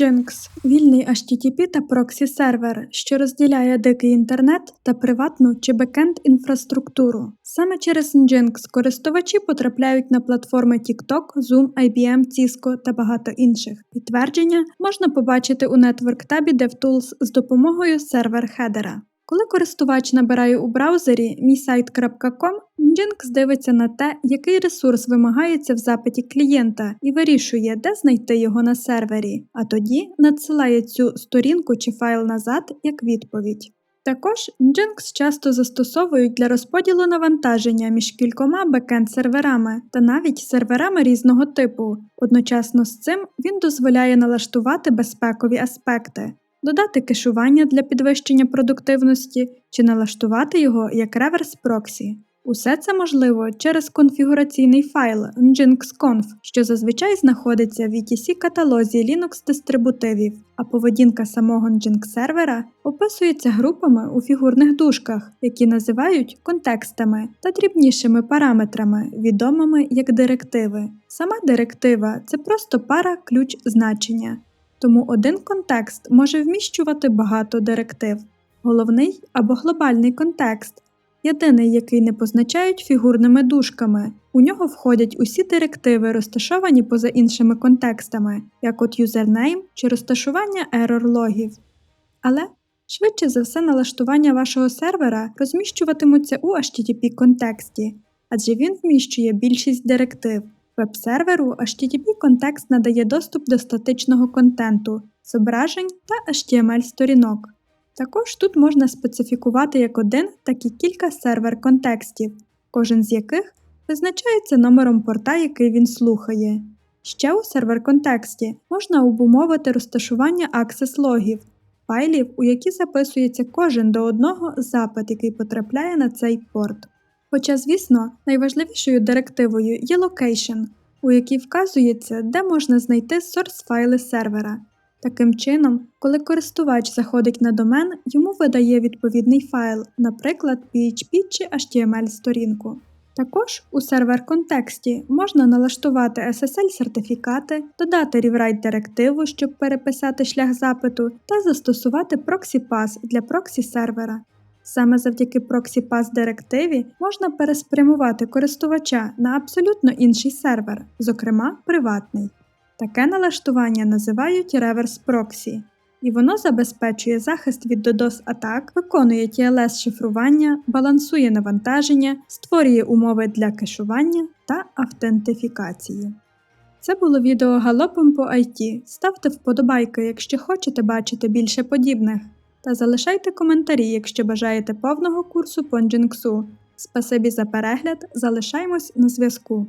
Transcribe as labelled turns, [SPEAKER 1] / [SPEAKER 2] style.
[SPEAKER 1] Nginx – вільний HTTP та проксі сервер, що розділяє дикий інтернет та приватну чи бекенд інфраструктуру. Саме через Nginx користувачі потрапляють на платформи TikTok, Zoom, IBM, Cisco та багато інших. Підтвердження можна побачити у Network табі DevTools з допомогою сервер-хедера. Коли користувач набирає у браузері мійсайт.com, Nginx дивиться на те, який ресурс вимагається в запиті клієнта і вирішує, де знайти його на сервері, а тоді надсилає цю сторінку чи файл назад як відповідь. Також Nginx часто застосовують для розподілу навантаження між кількома бекенд-серверами та навіть серверами різного типу. Одночасно з цим він дозволяє налаштувати безпекові аспекти, додати кешування для підвищення продуктивності чи налаштувати його як реверс проксі. Усе це можливо через конфігураційний файл nginx.conf, що зазвичай знаходиться в etc каталозі Linux дистрибутивів, а поведінка самого Nginx сервера описується групами у фігурних дужках, які називають контекстами та дрібнішими параметрами, відомими як директиви. Сама директива це просто пара ключ значення. Тому один контекст може вміщувати багато директив. Головний або глобальний контекст єдиний, який не позначають фігурними дужками. У нього входять усі директиви, розташовані поза іншими контекстами, як от username чи розташування error логів. Але швидше за все налаштування вашого сервера розміщуватимуться у HTTP контексті, адже він вміщує більшість директив. Веб-серверу HTTP контекст надає доступ до статичного контенту, зображень та HTML-сторінок. Також тут можна специфікувати як один, так і кілька сервер контекстів, кожен з яких визначається номером порта, який він слухає. Ще у сервер контексті можна обумовити розташування аксес логів, файлів, у які записується кожен до одного запит, який потрапляє на цей порт. Хоча, звісно, найважливішою директивою є location, у якій вказується, де можна знайти source файли сервера. Таким чином, коли користувач заходить на домен, йому видає відповідний файл, наприклад, PHP чи HTML-сторінку. Також у сервер-контексті можна налаштувати SSL-сертифікати, додати rewrite директиву, щоб переписати шлях запиту, та застосувати проксі-пас для проксі-сервера. Саме завдяки проксі-пас директиві можна переспрямувати користувача на абсолютно інший сервер, зокрема приватний. Таке налаштування називають реверс проксі, і воно забезпечує захист від DDoS атак, виконує TLS шифрування, балансує навантаження, створює умови для кешування та автентифікації. Це було відео галопом по IT. Ставте вподобайки, якщо хочете бачити більше подібних, та залишайте коментарі, якщо бажаєте повного курсу по Nginx. Спасибі за перегляд, залишаємось на зв'язку.